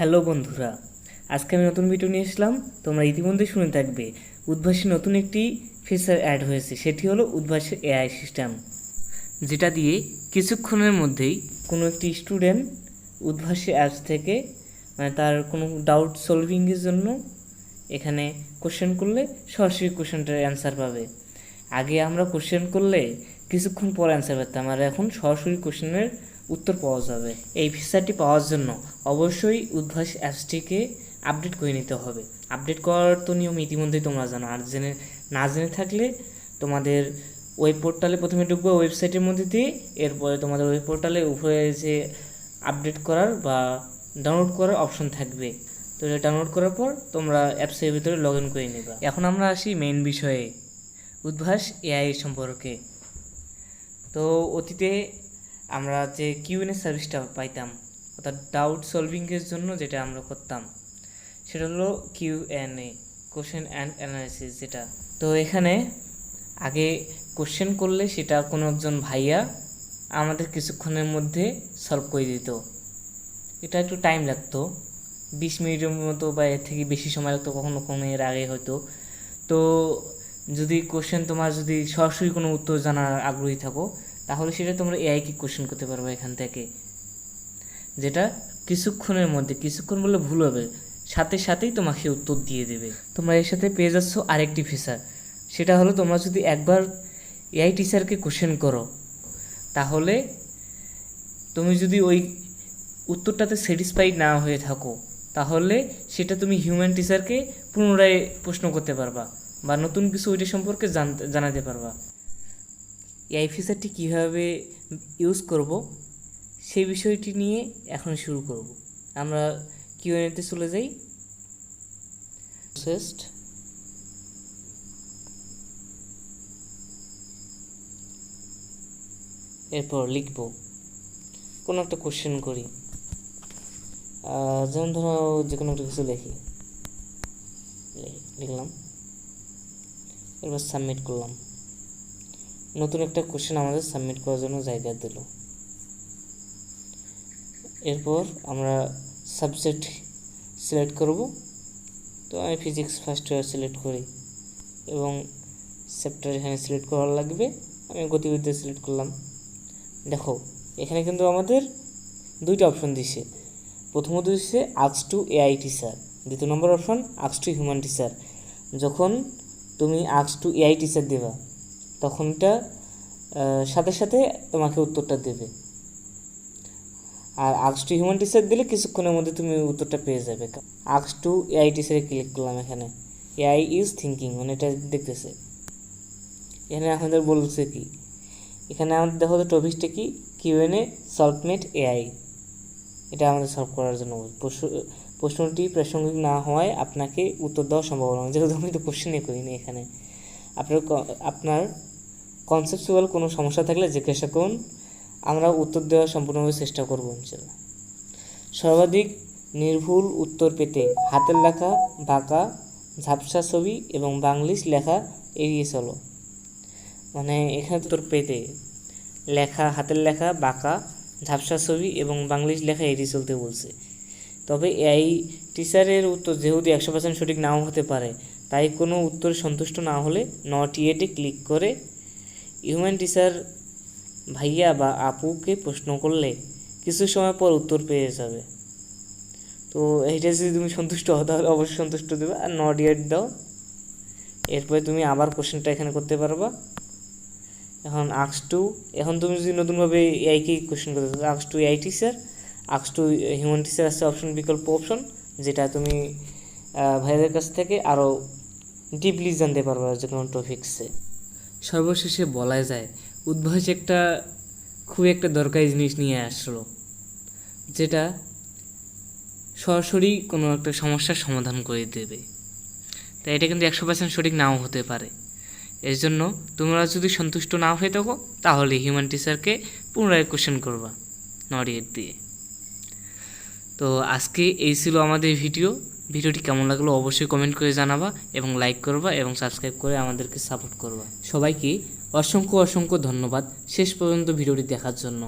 Hello বন্ধুরা, আজকে আমি নতুন ভিডিও নিয়ে এসলাম তোমরা ইতিমধ্যে শুনে থাকবে, উদ্ভাসী নতুন একটি ফিচার অ্যাড হয়েছে, সেটি হলো উদ্ভাসী এআই সিস্টেম যেটা দিয়ে কিছুক্ষণের মধ্যেই কোনো একটি স্টুডেন্ট উদ্ভাসী অ্যাপস থেকে মানে তার কোনো ডাউট সলভিংয়ের জন্য এখানে কোশ্চেন করলে সরাসরি কোশ্চেনটার অ্যান্সার পাবে। আগে আমরা কোশ্চেন করলে কিছুক্ষণ পর অ্যান্সার পেতাম, আর এখন সরাসরি কোশ্চেনের উত্তর পাওয়া যাবে। এই ফিচারটি পাওয়ার জন্য অবশ্যই উদ্ভাস অ্যাপসটিকে আপডেট করে নিতে হবে। আপডেট করার তো নিয়ম ইতিমধ্যেই তোমরা জানো। আর জেনে, না জেনে থাকলে তোমাদের ওয়েব পোর্টালে প্রথমে ঢুকবে ওয়েবসাইটের মধ্যে দিয়ে, এরপরে তোমাদের ওয়েব পোর্টালে উপরে যে আপডেট করার বা ডাউনলোড করার অপশন থাকবে। তো এটা ডাউনলোড করার পর তোমরা অ্যাপসের ভিতরে লগ ইন করে নেবে। এখন আমরা আসি মেইন বিষয়ে, উদ্ভাস এআই সম্পর্কে। তো অতীতে আমরা যে কিউএনএ সার্ভিসটা পাইতাম, অর্থাৎ ডাউট সলভিংয়ের জন্য যেটা আমরা করতাম, সেটা হলো কিউএনএ কোশ্চেন অ্যান্ড অ্যানালাইসিস যেটা। তো এখানে আগে কোশ্চেন করলে সেটা কোনো একজন ভাইয়া আমাদের কিছুক্ষণের মধ্যে সলভ করে দিত। এটা একটু টাইম লাগতো, বিশ মিনিটের মতো বা এর থেকে বেশি সময় লাগতো কখনো কখনো এর আগে হয়তো। তো যদি কোশ্চেন তোমার যদি সরাসরি কোনো উত্তর জানার আগ্রহী থাকো তাহলে সেটা তোমরা এআইকে কোশ্চেন করতে পারবে এখান থেকে। যেটা কিছুক্ষণের মধ্যে, কিছুক্ষণ বললে ভুল হবে। সাথে সাথেই তোমাকে উত্তর দিয়ে দেবে। তোমরা এর সাথে পেয়ে যাচ্ছ আরেকটি ফিচার সেটা হলো তোমরা যদি একবার এআই টিচারকে কোশ্চেন করো, তাহলে তুমি যদি ওই উত্তরটাতে স্যাটিসফাইড না হয়ে থাকো, তাহলে সেটা তুমি হিউম্যান টিচারকে পুনরায় প্রশ্ন করতে পারবা বা নতুন কিছু ওইটা সম্পর্কে জানতে, জানাতে পারবা। এই ফিচারটি কীভাবে ইউজ করব, সেই বিষয়টি নিয়ে এখন শুরু করব। আমরা কিউএনএতে চলে যাই। সেস্ট এরপর লিখব, কোনো একটা কোশ্চেন করি। যেমন ধরো যে কোনো একটা কিছু লিখি। লিখলাম। এবার সাবমিট করলাম। নতুন একটা কোশ্চেন আমাদের সাবমিট করার জন্য জায়গা দিল। এরপর আমরা সাবজেক্ট সিলেক্ট করব। তো আমি ফিজিক্স ফার্স্ট ইয়ার সিলেক্ট করি এবং চ্যাপ্টার এখানে সিলেক্ট করা লাগবে। আমি গতিবিদ্যা সিলেক্ট করলাম। দেখো, এখানে কিন্তু আমাদের দুইটা অপশন দিছে। প্রথমত দিচ্ছে আক্স টু এআই টিচার দ্বিতীয় নম্বর অপশন আক্স টু হিউম্যান টিচার যখন তুমি আক্স টু এআই টিচার দেবা তখন এটা সাথে সাথে তোমাকে উত্তরটা দেবে। আর আক্স টু হিউম্যান টিচার দিলে কিছুক্ষণের মধ্যে তুমি উত্তরটা পেয়ে যাবে। আক্স টু এআই টিচারে ক্লিক করলাম এখানে। এআই ইজ থিঙ্কিং মানে এটা দেখতেছে। এখানে আমাদের বলছে কি, এখানে আমাদের দেখো টপিকটা কি? কিউএনএ সলভমেট এআই এটা আমাদের সলভ করার জন্য প্রশ্ন- প্রশ্নটি প্রাসঙ্গিক না হওয়ায় আপনাকে উত্তর দেওয়া সম্ভব নয় যেহেতু আমি তো কোশ্চেনই করিনি এখানে। আপনার আপনার কনসেপচুয়াল কোনো সমস্যা থাকলে জিজ্ঞাসা করুন। আমরা উত্তর দেওয়ার সম্পূর্ণভাবে চেষ্টা করব সর্বাধিক নির্ভুল উত্তর পেতে হাতের লেখা, বাঁকা, ঝাপসা ছবি এবং বাংলিশ লেখা এড়িয়ে চলো। মানে এখানে উত্তর পেতে লেখা, হাতের লেখা, বাঁকা, ঝাপসা ছবি এবং বাংলিশ লেখা এড়িয়ে চলতে বলছে। তবে এই টিচারের উত্তর যেহেতু একশো পার্সেন্ট সঠিক নাও হতে পারে তাই কোনো উত্তর সন্তুষ্ট না হলে নট ইয়েটে ক্লিক করে হিউম্যান টিচার ভাইয়া বা আপুকে প্রশ্ন করলে কিছু সময় পর উত্তর পেয়ে যাবে। তো এইটা যদি তুমি সন্তুষ্ট হও তাহলে অবশ্যই সন্তুষ্ট দেবে আর নট ইয়েট দাও। এরপরে তুমি আবার কোশ্চেনটা এখানে করতে পারবা। এখন আক্স টু এখন তুমি যদি নতুনভাবে এআইকে কোশ্চেন করতে চাও আক্স to AI teacher আক্স to human teacher আছে অপশন বিকল্প অপশন যেটা তুমি ভাইদের কাছ থেকে আরও ডিপলি জানতে পারবা যে কোনো টপিক্সে সর্বশেষে বলা যায়, উদ্ভাস একটা খুব একটা দরকারি জিনিস নিয়ে আসলো, যেটা সরাসরি কোনো একটা সমস্যার সমাধান করে দেবে। তাই এটা কিন্তু একশো পার্সেন্ট সঠিক নাও হতে পারে। এর জন্য তোমরা যদি সন্তুষ্ট না হয়ে থাকো, তাহলে হিউম্যান টিচারকে পুনরায় কোশ্চেন করবা নডিয়েট দিয়ে। তো আজকে এই ছিল আমাদের ভিডিও ভিডিওটি কেমন লাগল অবশ্যই কমেন্ট করে জানাবা এবং লাইক করবা এবং সাবস্ক্রাইব করে আমাদেরকে সাপোর্ট করবা। সবাইকে অসংখ্য অসংখ্য ধন্যবাদ। শেষ পর্যন্ত ভিডিওটি দেখার জন্য।